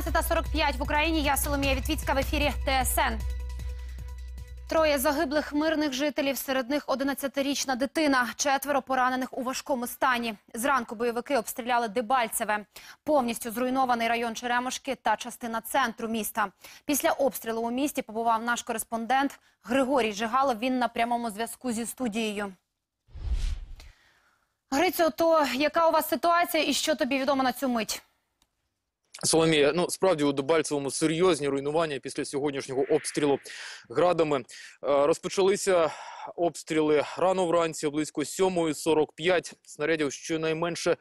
16.45 в Україні. Я Соломія Вітвіцька в ефірі ТСН. Троє загиблих мирних жителів, серед них 11-річна дитина, четверо поранених у важкому стані. Зранку бойовики обстріляли Дебальцеве. Повністю зруйнований район Черемошки та частина центру міста. Після обстрілу у місті побував наш кореспондент Григорій Жигалов. Він на прямому зв'язку зі студією. Грицю, то яка у вас ситуація і що тобі відомо на цю мить? Соломія, ну справді у Дебальцевому серйозні руйнування після сьогоднішнього обстрілу градами. Е, Розпочалися обстріли рано вранці, близько 7.45. Снарядів щонайменше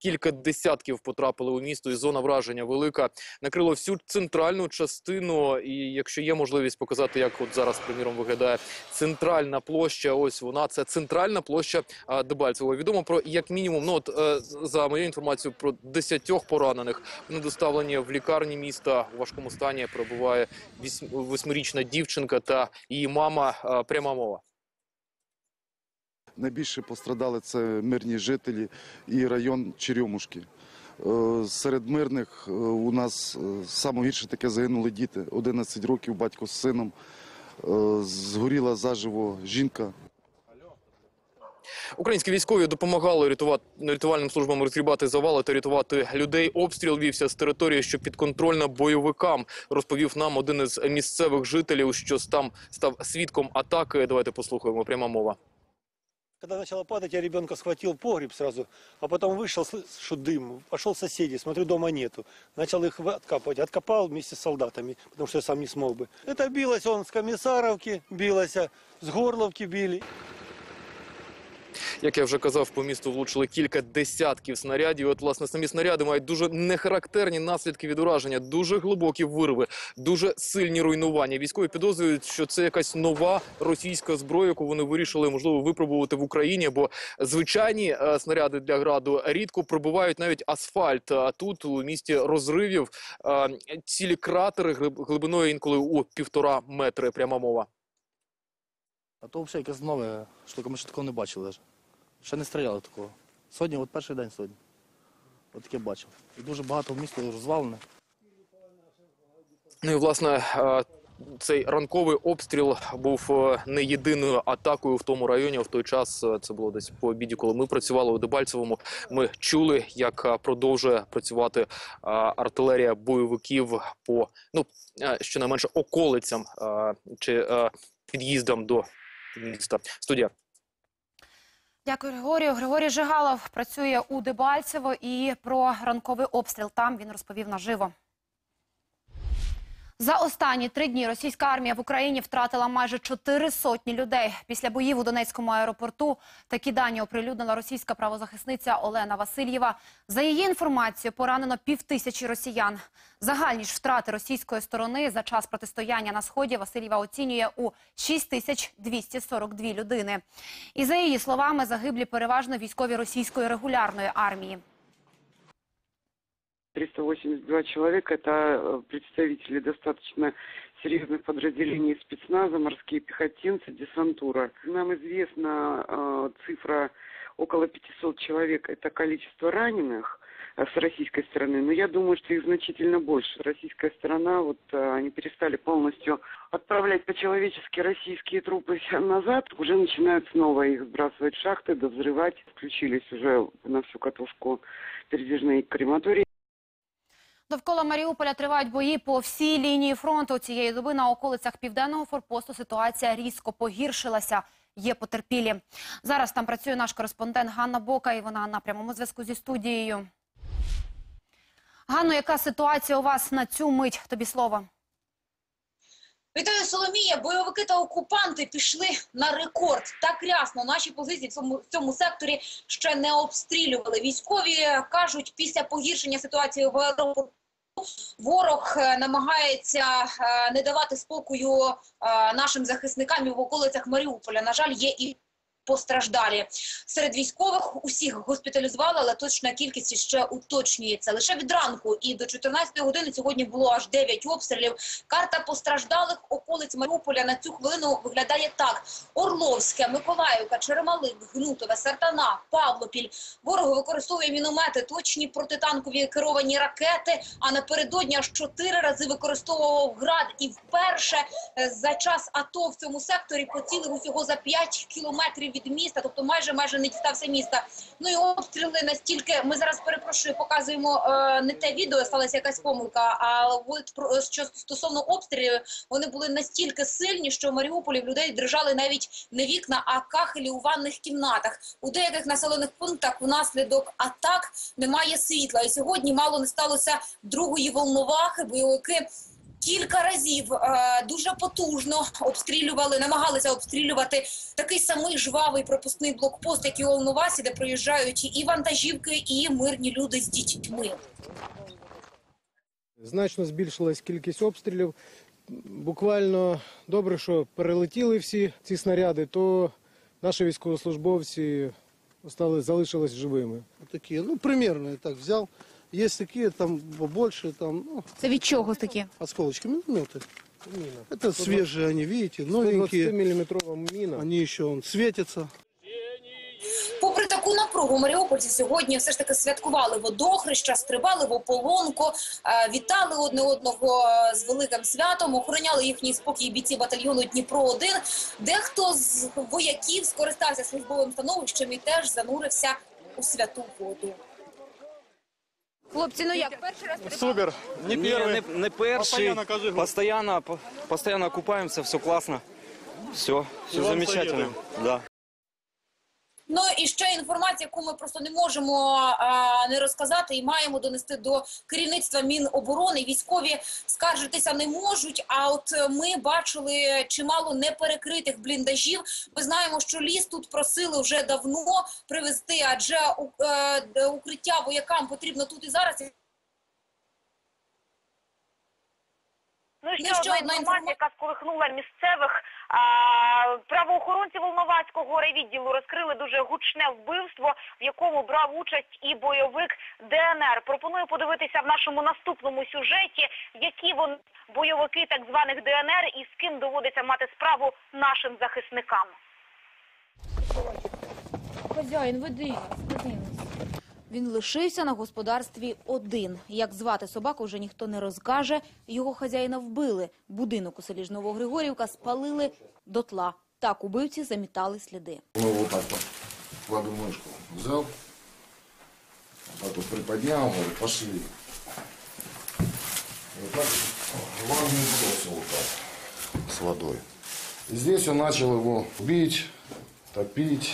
кілька десятків потрапили у місто, і зона враження велика. Накрило всю центральну частину. І якщо є можливість показати, як от зараз, приміром, виглядає центральна площа, ось вона це центральна площа а, Дебальцевого. Відомо про як мінімум, ну от е, за моєю інформацією, про десятьох поранених. Вони доставлені в лікарні міста у важкому стані. Перебуває восьмирічна дівчинка та її мама. Пряма мова. Найбільше пострадали це мирні жителі і район Черемушки. Е, Серед мирних е, у нас е, саме гірше таке загинули діти. 11 років, батько з сином. Е, Згоріла заживо жінка. Українські військові допомагали рятувати рятувальним службам розгрібати завали та рятувати людей. Обстріл вівся з території, що підконтрольна бойовикам. Розповів нам один із місцевих жителів, що там став свідком атаки. Давайте послухаємо. Пряма мова. Когда начало падать, я ребенка схватил в погреб сразу, а потом вышел, слышу дым, пошел соседи, смотрю, дома нету. Начал их вы- откапывать, откопал вместе с солдатами, потому что я сам не смог бы. Это билось он с Комиссаровки, билось, с Горловки били. Як я вже казав, по місту влучили кілька десятків снарядів. От, власне, самі снаряди мають дуже нехарактерні наслідки від ураження, дуже глибокі вирви, дуже сильні руйнування. Військові підозрюють, що це якась нова російська зброя, яку вони вирішили можливо випробувати в Україні. Бо звичайні е, снаряди для граду рідко пробивають навіть асфальт. А тут у місті розривів е, цілі кратери глиб- глибиною інколи у півтора метри. Пряма мова. А то взагалі якась нова штука, ми ще такого не бачили. Даже. Ще не стріляли такого. Сьогодні, от перший день сьогодні. От таке бачив. І дуже багато в місто розвалене. Ну і власне цей ранковий обстріл був е, не єдиною атакою в тому районі. В той час е, це було десь по обіді, коли ми працювали у Дебальцевому. Ми чули, як е, продовжує працювати артилерія бойовиків по ну щонайменше околицям чи під'їздам до міста. Студія. Дякую, Григорію. Григорій Жигалов працює у Дебальцево і про ранковий обстріл там він розповів наживо. За останні три дні російська армія в Україні втратила майже чотири сотні людей. Після боїв у Донецькому аеропорту такі дані оприлюднила російська правозахисниця Олена Васильєва. За її інформацією, поранено півтисячі росіян. Загальні ж втрати російської сторони за час протистояння на сході Васильєва оцінює у 6242 людини. І за її словами, загиблі переважно військові російської регулярної армії. 382 человека – это э, представители достаточно серьезных подразделений спецназа, морские пехотинцы, десантура. Нам известна э, цифра около 500 человек – это количество раненых э, с российской стороны, но я думаю, что их значительно больше. Российская сторона, вот э, они перестали полностью отправлять по-человечески российские трупы назад, уже начинают снова их сбрасывать в шахты, довзрывать. Включились уже на всю катушку передвижные крематории. Довкола Маріуполя тривають бої по всій лінії фронту. Цієї доби на околицях південного форпосту ситуація різко погіршилася. Є потерпілі. Зараз там працює наш кореспондент Ганна Бока, і вона на прямому зв'язку зі студією. Ганно, яка ситуація у вас на цю мить? Тобі слово. Вітаю Соломія. Бойовики та окупанти пішли на рекорд. Так рясно наші позиції в цьому, в цьому секторі ще не обстрілювали. Військові кажуть, після погіршення ситуації в аеропорту ворог е, намагається е, не давати спокою е, нашим захисникам в околицях Маріуполя. На жаль, є і постраждалі. Серед військових усіх госпіталізували, але точна кількість ще уточнюється. Лише від ранку і до 14 години сьогодні було аж 9 обстрілів. Карта постраждалих околиць Маріуполя на цю хвилину виглядає так. Орловське, Миколаївка, Черемалик, Гнутове, Сартана, Павлопіль. Ворог використовує міномети, точні протитанкові керовані ракети, а напередодні аж чотири рази використовував град. І вперше е, за час АТО в цьому секторі поцілив усього за 5 кілометрів від міста, тобто майже майже не дістався міста. Ну і обстріли настільки. Ми зараз перепрошую, показуємо е, не те відео, сталася якась помилка. А от що стосовно обстрілів, вони були настільки сильні, що в Маріуполі в людей держали навіть не вікна, а кахелі у ванних кімнатах. У деяких населених пунктах внаслідок атак немає світла. І сьогодні мало не сталося другої волновахи. Бойовики кілька разів е, дуже потужно обстрілювали, намагалися обстрілювати такий самий жвавий пропускний блокпост, як і у Волновасі, де проїжджають і вантажівки, і мирні люди з дітьми. Значно збільшилась кількість обстрілів. Буквально добре, що перелетіли всі ці снаряди, то наші військовослужбовці остали, залишились живими. Такие, ну, примерно я так взял. Есть такие, там побольше, там, ну, Це від чого такі? осколочки, минометы. Міна. Это свежие, они, видите, новенькие. 20-мм міна. Они еще он, светятся. Попри таку напругу, маріупольці сьогодні все ж таки святкували водохреща, стрибали в ополонку, е, вітали одне одного е, з великим святом, охороняли їхній спокій бійці батальйону Дніпро 1 Дехто з вояків скористався службовим становищем і теж занурився у святу воду. Хлопці, ну як перший раз Супер. Не первый. не, не перший. Постоянно, кажи. Постоянно, по- постоянно купаемся, все классно. Все, все вам замечательно. советуем. Да. Ну і ще інформація, яку ми просто не можемо не розказати, і маємо донести до керівництва Міноборони. Військові скаржитися не можуть. А от ми бачили чимало неперекритих бліндажів. Ми знаємо, що ліс тут просили вже давно привезти, адже е, укриття воякам потрібно тут і зараз. Ну, і Ну, ще ще одна інформація, яка сколихнула місцевих а, правоохоронці Волноваського райвідділу розкрили дуже гучне вбивство, в якому брав участь і бойовик ДНР. Пропоную подивитися в нашому наступному сюжеті, які вони бойовики так званих ДНР і з ким доводиться мати справу нашим захисникам. Хазяїн, веди веди. Він лишився на господарстві один. Як звати собаку, вже ніхто не розкаже. Його хазяїна вбили. Будинок у селі Новогригорівка спалили дотла. Так убивці замітали сліди. Ну, вот так вот. Кладу мышку. Взял. Вот так вот приподнял, говорю, пошли. Вот так ванную бросил вот так. С водой. И здесь он начал его бить, топить.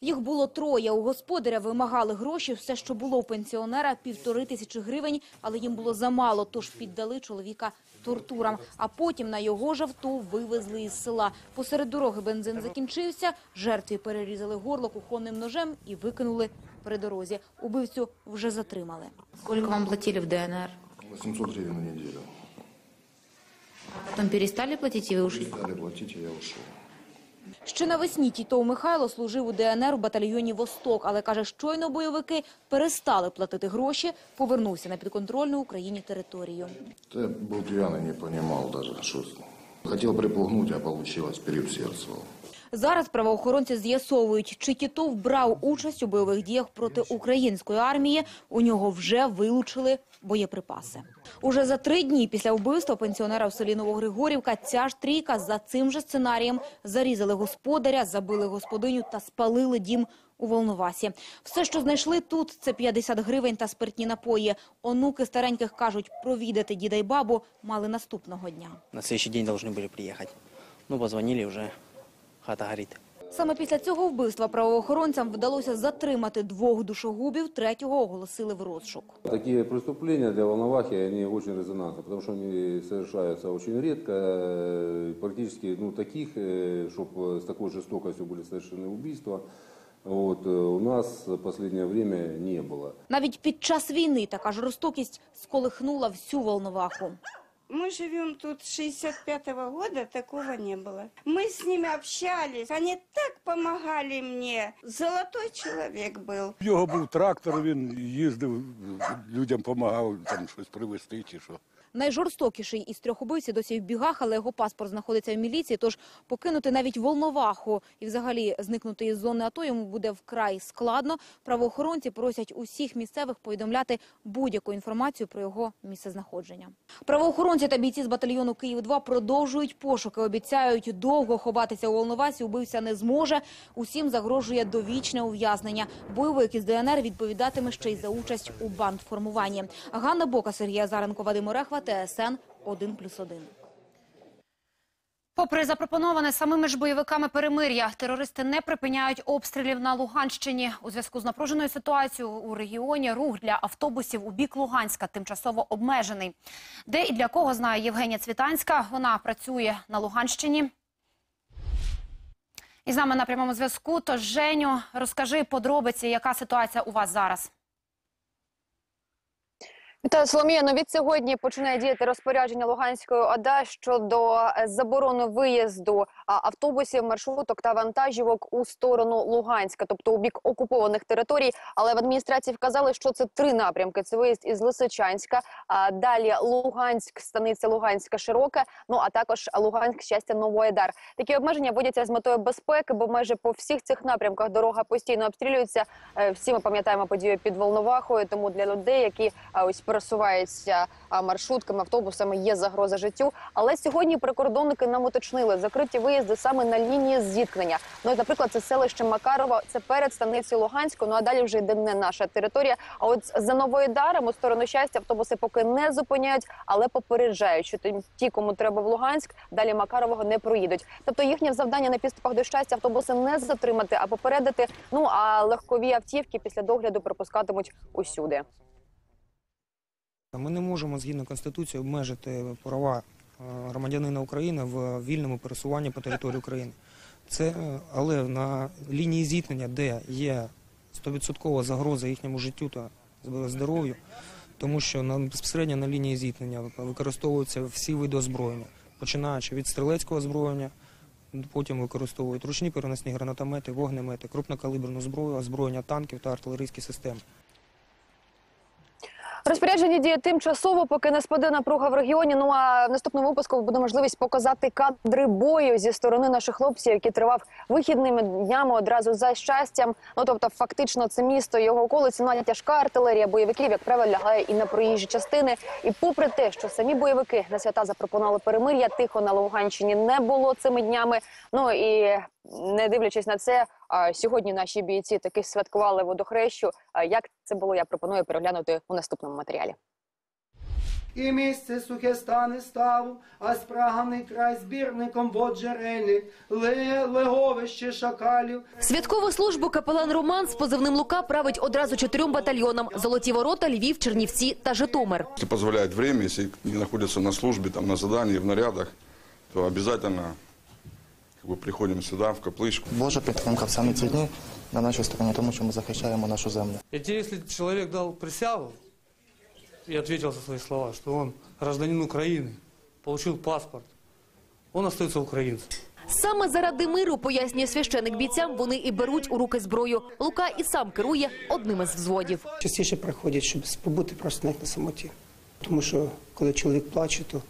Їх було троє. У господаря вимагали гроші. Все, що було у пенсіонера, півтори тисячі гривень, але їм було замало, тож піддали чоловіка тортурам. А потім на його ж авто вивезли із села. Посеред дороги бензин закінчився, жертві перерізали горло кухонним ножем і викинули при дорозі. Убивцю вже затримали. Скільки вам платили в ДНР? 800 гривен на неделю. Потім перестали платити і ви ушли? Стали платить, и я ушел. Ще навесні Тітов Михайло служив у ДНР у батальйоні «Восток», але, каже, щойно бойовики перестали платити гроші, повернувся на підконтрольну Україні територію. Я был пьяный, не понимал даже, что... Хотел припугнуть, а получилось, переусердствовал. Зараз правоохоронці з'ясовують, чи Тітов брав участь у бойових діях проти української армії. У нього вже вилучили боєприпаси. Уже за три дні після вбивства пенсіонера в селі Новогригорівка ця ж трійка за цим же сценарієм зарізали господаря, забили господиню та спалили дім у Волновасі. Все, що знайшли тут, це 50 гривень та спиртні напої. Онуки стареньких кажуть, провідати діда й бабу мали наступного дня. На следующий день должны были приехать. Ну, позвонили уже, хата горит. Саме після цього вбивства правоохоронцям вдалося затримати двох душогубів, третього оголосили в розшук. Такие преступления для Волновахи, они очень резонансны, потому что они совершаются очень редко, э, практически, ну, таких, чтобы с такой жестокостью были совершены убийства, вот, э, у нас в последнее время не было. Навіть під час війни така жорстокість сколихнула всю Волноваху. Мы живем тут с 65-го года, такого не было. Мы с ними общались, они так помогали мне. Золотой человек был. У нього був трактор, він їздив, людям допомагав там щось привезти чи що. Найжорстокіший із трьох убивців досі в бігах, але його паспорт знаходиться в міліції. Тож покинути навіть Волноваху і взагалі зникнути із зони АТО йому буде вкрай складно. Правоохоронці просять усіх місцевих повідомляти будь-яку інформацію про його місцезнаходження. Правоохоронці та бійці з батальйону Київ 2 продовжують пошуки. Обіцяють довго ховатися у Волновасі. Убивця не зможе. Усім загрожує довічне ув'язнення. Бойовик із ДНР відповідатиме ще й за участь у бандформуванні. Ганна Бока, Сергій Азаренко, Вадим Орехва, ТСН 1+,1. Попри запропоноване самими ж бойовиками перемир'я, терористи не припиняють обстрілів на Луганщині. У зв'язку з напруженою ситуацією у регіоні рух для автобусів у бік Луганська тимчасово обмежений. Де і для кого знає Євгенія Цвітанська. Вона працює на Луганщині. І з нами на прямому зв'язку. Тож, Женю, розкажи подробиці, яка ситуація у вас зараз. Вітаю, Соломія. Ну від сьогодні починає діяти розпорядження Луганської ОДА щодо е, заборони виїзду автобусів, маршруток та вантажівок у сторону Луганська, тобто у бік окупованих територій. Але в адміністрації вказали, що це три напрямки: це виїзд із Лисичанська, а далі Луганськ, станиця Луганська Широка. Ну а також Луганськ, щастя, Новоайдар. Такі обмеження вводяться з метою безпеки, бо майже по всіх цих напрямках дорога постійно обстрілюється. Е, Всі ми пам'ятаємо подію під Волновахою. Тому для людей, які ось пересуваються маршрутками, автобусами, є загроза життю. Але сьогодні прикордонники нам уточнили закриті виїзди саме на лінії зіткнення. Ну, наприклад, це селище Макарова, це перед станицею Луганську. Ну а далі вже йде не наша територія. А от за Новоїдаром у сторону щастя автобуси поки не зупиняють, але попереджають, що ті, кому треба в Луганськ, далі Макарового не проїдуть. Тобто їхнє завдання на підступах до щастя автобуси не затримати, а попередити. Ну а легкові автівки після догляду пропускатимуть усюди. Ми не можемо згідно конституції обмежити права е, громадянина України в вільному пересуванні по території України. Це е, але на лінії зіткнення, де є 100% загроза їхньому життю та здоров'ю, тому що безпосередньо на лінії зіткнення використовуються всі види озброєння, починаючи від стрілецького озброєння, потім використовують ручні переносні гранатомети, вогнемети, крупнокаліберну зброю, озброєння танків та артилерійські системи. Розпорядження діє тимчасово, поки не спаде напруга в регіоні. Ну а в наступному випуску буде можливість показати кадри бою зі сторони наших хлопців, який тривав вихідними днями одразу за щастям. Ну тобто, фактично, це місто його околиці ну, а тяжка артилерія бойовиків, як правило, лягає і на проїжджі частини. І попри те, що самі бойовики на свята запропонували перемир'я, тихо на Луганщині не було цими днями. Ну і не дивлячись на це, сьогодні наші бійці таки святкували водохрещу. Як це було, я пропоную переглянути у наступному матеріалі. І місце сухе стане ставу, а спраганий край збірником вод леговище шакалів. Святкову службу капелан Роман з позивним Лука править одразу чотирьом батальйонам: Золоті ворота, Львів, Чернівці та Житомир. Позволяет время, если не находятся на службе, там, на задании, в нарядах, то обязательно как бы, приходим сюда, в капличку. Божа підтримка в самі ці дні на нашій стороні, тому що ми захищаємо нашу землю. Ведь если человек дал присягу и ответил за свои слова, что он гражданин Украины, получил паспорт, он остается украинцем. Саме заради миру, пояснює священик бійцям, вони і беруть у руки зброю. Лука і сам керує одним із взводів. Частіше приходять, щоб побути просто навіть на самоті. Тому що коли чоловік плаче, то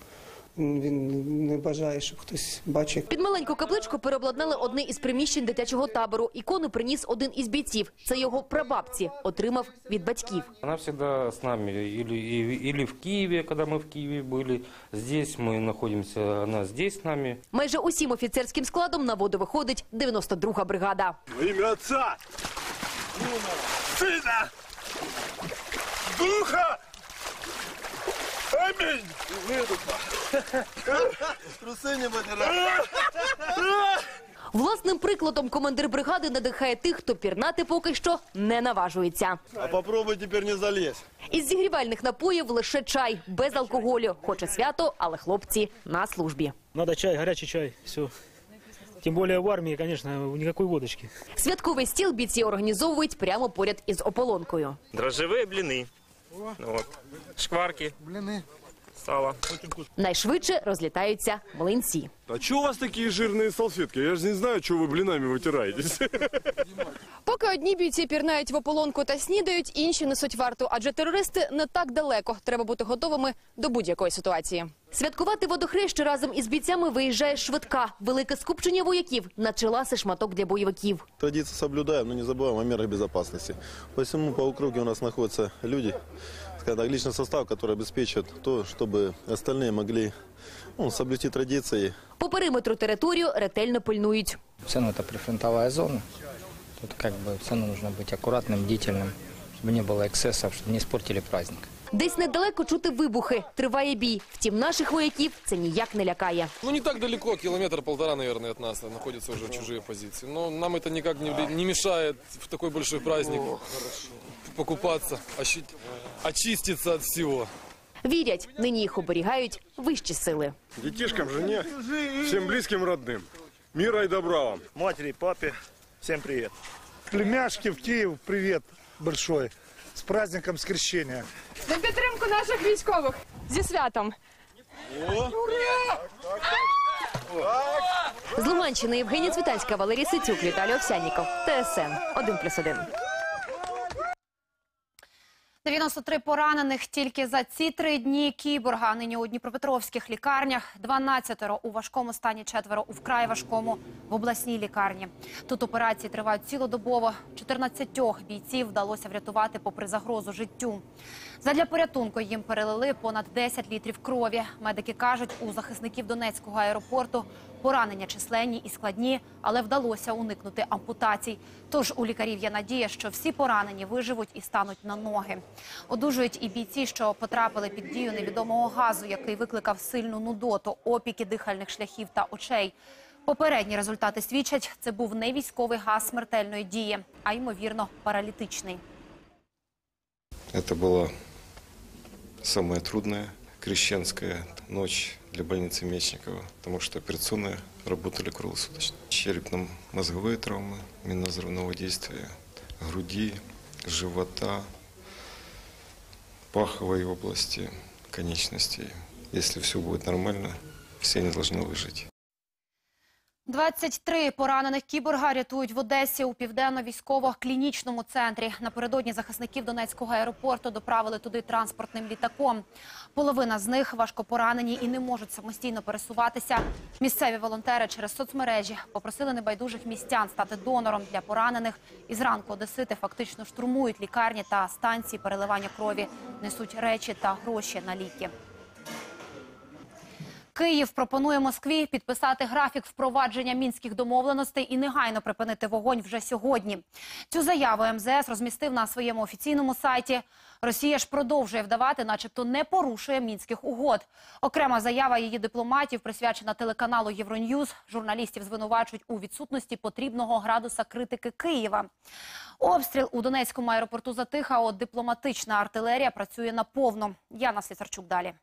він не бажає, щоб хтось бачив. Під маленьку капличку переобладнали одне із приміщень дитячого табору. Ікону приніс один із бійців. Це його прабабці. Отримав від батьків. Она всегда с нами, или, и- или в Киеве, когда мы в Киеве были, здесь мы находимся, она здесь с нами. Майже усім офіцерським складом на воду виходить 92-га бригада. Во имя Отца, Сына, Духа. Аминь. Труси не Власним прикладом командир бригади надихає тих, хто пірнати поки що не наважується. А попробуй теперь не залезь. Із зігрівальних напоїв лише чай, без алкоголю. Хоче свято, але хлопці на службі. Надо чай, горячий чай, все. Тем более в армии, конечно, никакой водочки. Святковий стіл бійці організовують прямо поряд із ополонкою. Дрожжевые блины. Вот. Шкварки. Блины. Сало. Найшвидше розлітаються млинці. А что у вас такие жирные салфетки? Я же не знаю, что вы блинами вытираетесь. Поки одні бійці пірнають в ополонку та снідають, інші несуть варту, адже терористи не так далеко. Треба бути готовими до будь-якої ситуації. Святкувати водохреща разом із бійцями виїжджає швидка. Велике скупчення вояків начала шматок для бойовиків. Традиции соблюдаем, но не забываем о мерах безопасности. Посему по округе у нас находятся люди, скажем так, личный состав, который обеспечит то, чтобы остальные могли ну, соблюсти традиции. По периметру територію ретельно пильнують. Все равно это прифронтовая зона. Тут как бы все равно нужно быть аккуратным, бдительным, чтобы не было эксцессов, чтобы не испортили праздник. Десь недалеко чути вибухи. Триває бій. Втім, наших вояків це ніяк не лякає. Ну, не так далеко, километр-полтора, наверное, от нас находятся уже чужие позиции. Но нам это никак не, не мешает в такой большой праздник покупаться, ощи- очиститься от всего. Вірять, нині їх оберігають вищі сили. Детишкам, жене, всем близким, родным. Мира и добра вам. матери, папе, всем привет. Племяшки в Киев, привет большой. С праздником скрещення. На підтримку наших військових зі святом. З Луганщини Євгенія Цвітальська, Валерій Сицюк, Віталій Овсянніков. ТСН 1+,1. 93 поранених тільки за ці три дні кіборга. Нині у Дніпропетровських лікарнях, 12 у важкому стані, четверо у вкрай важкому в обласній лікарні. Тут операції тривають цілодобово. 14 бійців вдалося врятувати попри загрозу життю. Задля порятунку їм перелили понад 10 літрів крові. Медики кажуть, у захисників Донецького аеропорту поранення численні і складні, але вдалося уникнути ампутацій. Тож у лікарів є надія, що всі поранені виживуть і стануть на ноги. Одужують і бійці, що потрапили під дію невідомого газу, який викликав сильну нудоту, опіки дихальних шляхів та очей. Попередні результати свідчать, це був не військовий газ смертельної дії, а ймовірно паралітичний. Это была самая трудная крещенская ночь для больницы Мечникова, потому что операционные работали круглосуточно. Черепно-мозговые травмы, минно-взрывного действия, груди, живота, паховой области, конечностей. Если все будет нормально, все они должны выжить. 23 поранених кіборга рятують в Одесі у південно-військово-клінічному центрі. Напередодні захисників Донецького аеропорту доправили туди транспортним літаком. Половина з них важко поранені і не можуть самостійно пересуватися. Місцеві волонтери через соцмережі попросили небайдужих містян стати донором для поранених. І зранку одесити фактично штурмують лікарні та станції переливання крові, несуть речі та гроші на ліки. Київ пропонує Москві підписати графік впровадження мінських домовленостей і негайно припинити вогонь вже сьогодні. Цю заяву МЗС розмістив на своєму офіційному сайті. Росія ж продовжує вдавати, начебто не порушує мінських угод. Окрема заява її дипломатів присвячена телеканалу Євроньюз. Журналістів звинувачують у відсутності потрібного градуса критики Києва. Обстріл у Донецькому аеропорту затих, а от дипломатична артилерія працює наповно. Яна Слісарчук далі.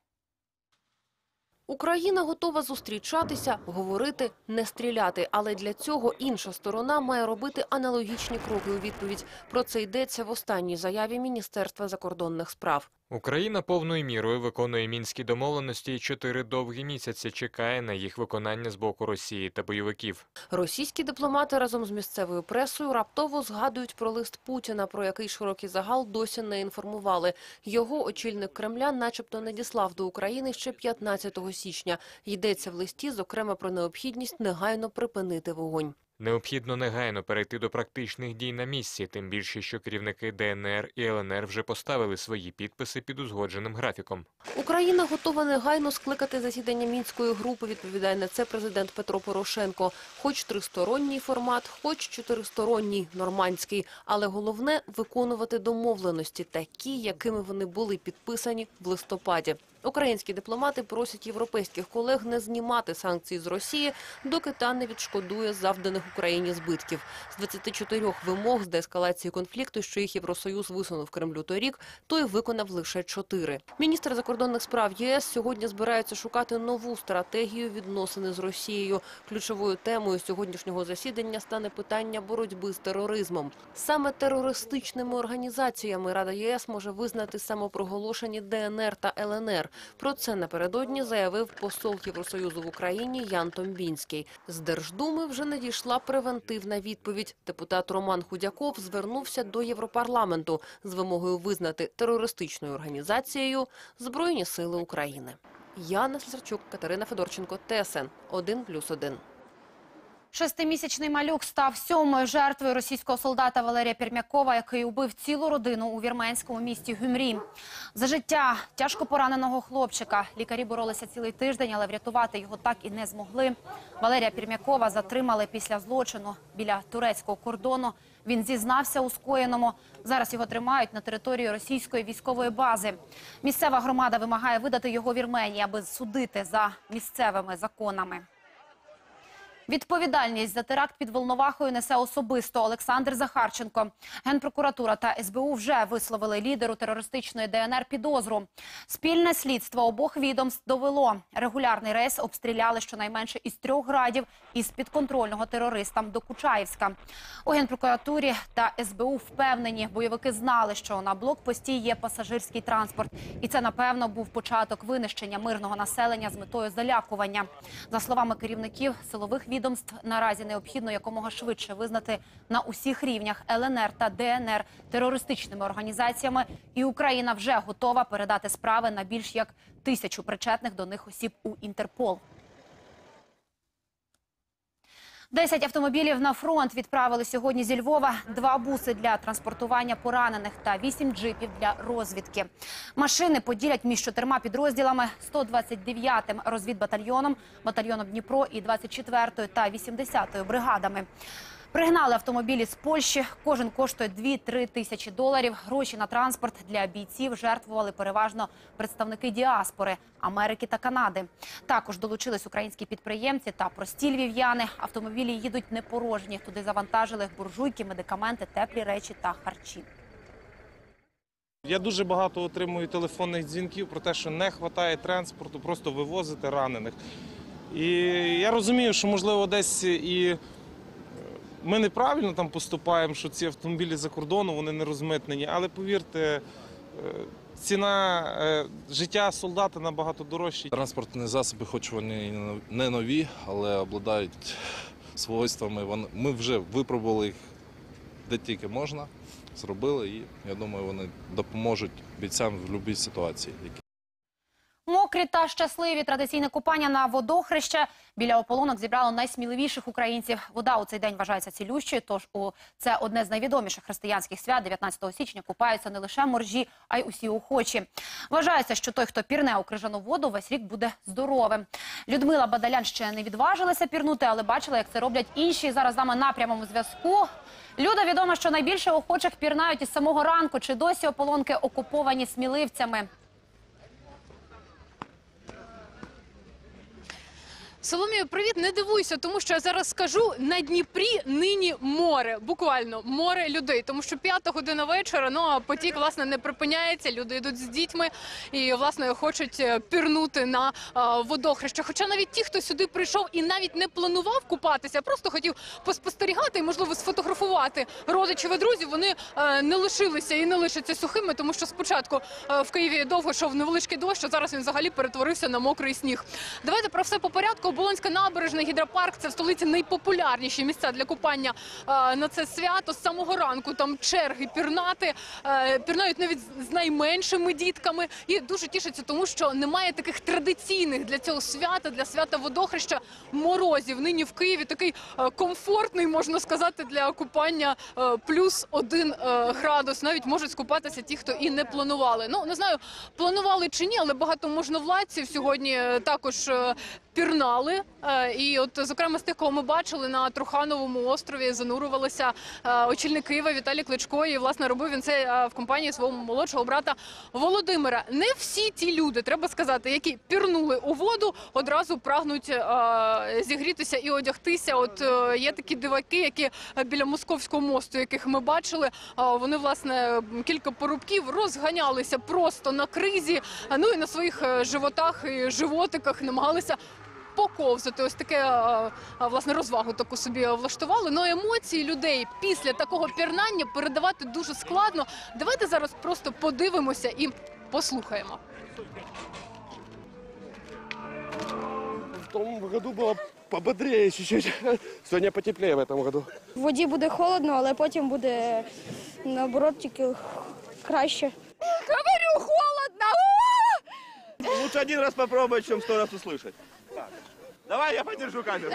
Україна готова зустрічатися, говорити, не стріляти. Але для цього інша сторона має робити аналогічні кроки у відповідь. Про це йдеться в останній заяві Міністерства закордонних справ. Україна повною мірою виконує мінські домовленості і чотири довгі місяці чекає на їх виконання з боку Росії та бойовиків. Російські дипломати разом з місцевою пресою раптово згадують про лист Путіна, про який широкий загал досі не інформували. Його очільник Кремля начебто надіслав до України ще 15 січня. Йдеться в листі, зокрема, про необхідність негайно припинити вогонь. Необхідно негайно перейти до практичних дій на місці, тим більше, що керівники ДНР і ЛНР вже поставили свої підписи під узгодженим графіком. Україна готова негайно скликати засідання мінської групи. Відповідає на це президент Петро Порошенко. Хоч тристоронній формат, хоч чотиристоронній нормандський, але головне виконувати домовленості, такі, якими вони були підписані в листопаді. Українські дипломати просять європейських колег не знімати санкції з Росії, доки та не відшкодує завданих Україні збитків. З 24 вимог з деескалації конфлікту, що їх Євросоюз висунув Кремлю торік, той виконав лише чотири. Міністр закордонних справ єС сьогодні збирається шукати нову стратегію відносини з Росією. Ключовою темою сьогоднішнього засідання стане питання боротьби з тероризмом. Саме терористичними організаціями Рада ЄС може визнати самопроголошені ДНР та ЛНР. Про це напередодні заявив посол Євросоюзу в Україні Ян Томбінський. З Держдуми вже надійшла превентивна відповідь. Депутат Роман Худяков звернувся до Європарламенту з вимогою визнати терористичною організацією Збройні сили України. Яна Слесарчук, Катерина Федорченко, ТСН 1+,1. Шестимісячний малюк став сьомою жертвою російського солдата Валерія Пермякова, який убив цілу родину у вірменському місті Гюмрі. За життя тяжко пораненого хлопчика лікарі боролися цілий тиждень, але врятувати його так і не змогли. Валерія Пермякова затримали після злочину біля турецького кордону. Він зізнався у скоєному. Зараз його тримають на території російської військової бази. Місцева громада вимагає видати його Вірменії, аби судити за місцевими законами. Відповідальність за теракт під Волновахою несе особисто Олександр Захарченко. Генпрокуратура та СБУ вже висловили лідеру терористичної ДНР підозру. Спільне слідство обох відомств довело. Регулярний рейс обстріляли щонайменше із трьох градів із підконтрольного терористам до Кучаївська. У Генпрокуратурі та СБУ впевнені, бойовики знали, що на блокпості є пасажирський транспорт. І це, напевно, був початок винищення мирного населення з метою залякування. За словами керівників силових відомств, наразі необхідно якомога швидше визнати на усіх рівнях ЛНР та ДНР терористичними організаціями. І Україна вже готова передати справи на більш як тисячу причетних до них осіб у Інтерпол. Десять автомобілів на фронт відправили сьогодні зі Львова, два буси для транспортування поранених та вісім джипів для розвідки. Машини поділять між чотирма підрозділами 129-м розвідбатальйоном, батальйоном Дніпро і 24-ю та 80-ю бригадами. Пригнали автомобілі з Польщі. Кожен коштує 2-3 тисячі доларів. Гроші на транспорт для бійців жертвували переважно представники діаспори Америки та Канади. Також долучились українські підприємці та прості львів'яни. Автомобілі їдуть не порожні. Туди завантажили буржуйки, медикаменти, теплі речі та харчі. Я дуже багато отримую телефонних дзвінків про те, що не вистачає транспорту, просто вивозити ранених. І я розумію, що можливо десь і ми неправильно там поступаємо, що ці автомобілі за кордону вони не розмитнені, але повірте. е, Ціна е, життя солдата набагато дорожча. Транспортні засоби, хоч вони не нові, але обладають свойствами. Ми вже випробували їх де тільки можна, зробили, і я думаю, вони допоможуть бійцям в будь-якій ситуації. Мокрі та щасливі традиційне купання на водохреще біля ополонок зібрало найсміливіших українців. Вода у цей день вважається цілющою, тож у це одне з найвідоміших християнських свят. 19 січня купаються не лише моржі, а й усі охочі. Вважається, що той, хто пірне у крижану воду, весь рік буде здоровим. Людмила Бадалян ще не відважилася пірнути, але бачила, як це роблять інші. Зараз з нами на прямому зв'язку. Люда відомо, що найбільше охочих пірнають із самого ранку. Чи досі ополонки окуповані сміливцями? Соломію, привіт, не дивуйся, тому що я зараз скажу на Дніпрі нині море, буквально море людей. Тому що п'ята година вечора, ну а потік власне не припиняється. Люди йдуть з дітьми і власне хочуть е, пірнути на е, водохреще. Хоча навіть ті, хто сюди прийшов і навіть не планував купатися, просто хотів поспостерігати і можливо сфотографувати родичів і друзів. Вони е, не лишилися і не лишаться сухими, тому що спочатку е, в Києві довго йшов невеличкий дощ, а зараз він взагалі перетворився на мокрий сніг. Давайте про все по порядку. Оболонська набережна, гідропарк це в столиці найпопулярніші місця для купання е, на це свято. З самого ранку там черги пірнати, е, пірнають навіть з найменшими дітками. І дуже тішаться, тому що немає таких традиційних для цього свята, для свята водохреща морозів. Нині в Києві такий е, комфортний, можна сказати, для купання плюс один градус. Навіть можуть скупатися ті, хто і не планували. Ну не знаю, планували чи ні, але багато можновладців сьогодні також. Пірнали, Е, і от зокрема з тих, кого ми бачили на Трухановому острові, занурювалися е, очільник Києва Віталій Кличко. І власне робив він це е, в компанії свого молодшого брата Володимира. Не всі ті люди, треба сказати, які пірнули у воду, одразу прагнуть зігрітися і одягтися. От є такі диваки, які біля московського мосту, яких ми бачили, вони власне кілька порубків розганялися просто на кризі. Ну і на своїх животах і животиках намагалися поковзати. Ось таке а, а, власне розвагу таку собі влаштували. Ну емоції людей після такого пірнання передавати дуже складно. Давайте зараз просто подивимося і послухаємо. том году было пободрее чуть-чуть. Сегодня потеплее в этом году. В воді буде холодно, але потім буде наоборот тільки краще. Говорю, холодно! Лучше один раз попробовать, чем сто раз услышать. Давай я подержу камеру.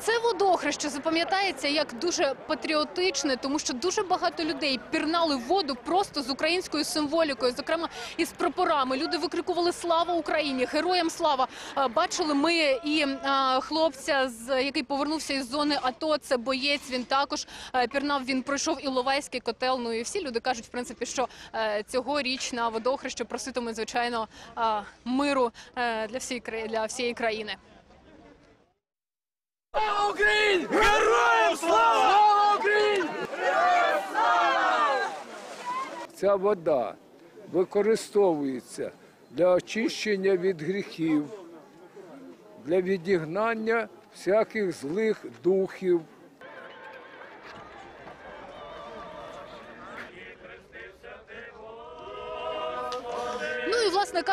Це водохреще запам'ятається як дуже патріотичне, тому що дуже багато людей пірнали воду просто з українською символікою, зокрема із прапорами. Люди викрикували Слава Україні! Героям слава! Е, Бачили ми і е, хлопця, з який повернувся із зони АТО. Це боєць. Він також е, пірнав. Він пройшов Іловайський котел. Ну і всі люди кажуть, в принципі, що цьогоріч на водохреще проситимуть звичайно миру для всієї для всієї країни. Слава Україні! Героям слава! Слава Україні! Ця вода використовується для очищення від гріхів, для відігнання всяких злих духів.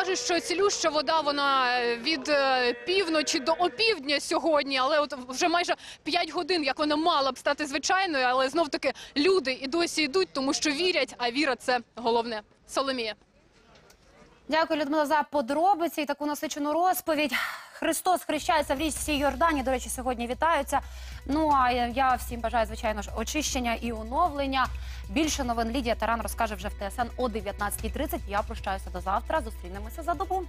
Кажуть, що цілюща вода вона е, від е, півночі до опівдня сьогодні, але от вже майже 5 годин, як вона мала б стати звичайною, але знов таки люди і досі йдуть, тому що вірять, а віра це головне. Соломія. Дякую, Людмила, за подробиці і таку насичену розповідь. Христос хрещається в річці Йордані. До речі, сьогодні вітаються. Ну а я всім бажаю, звичайно ж, очищення і оновлення. Більше новин Лідія Таран розкаже вже в ТСН о 19.30. Я прощаюся до завтра. Зустрінемося за добу.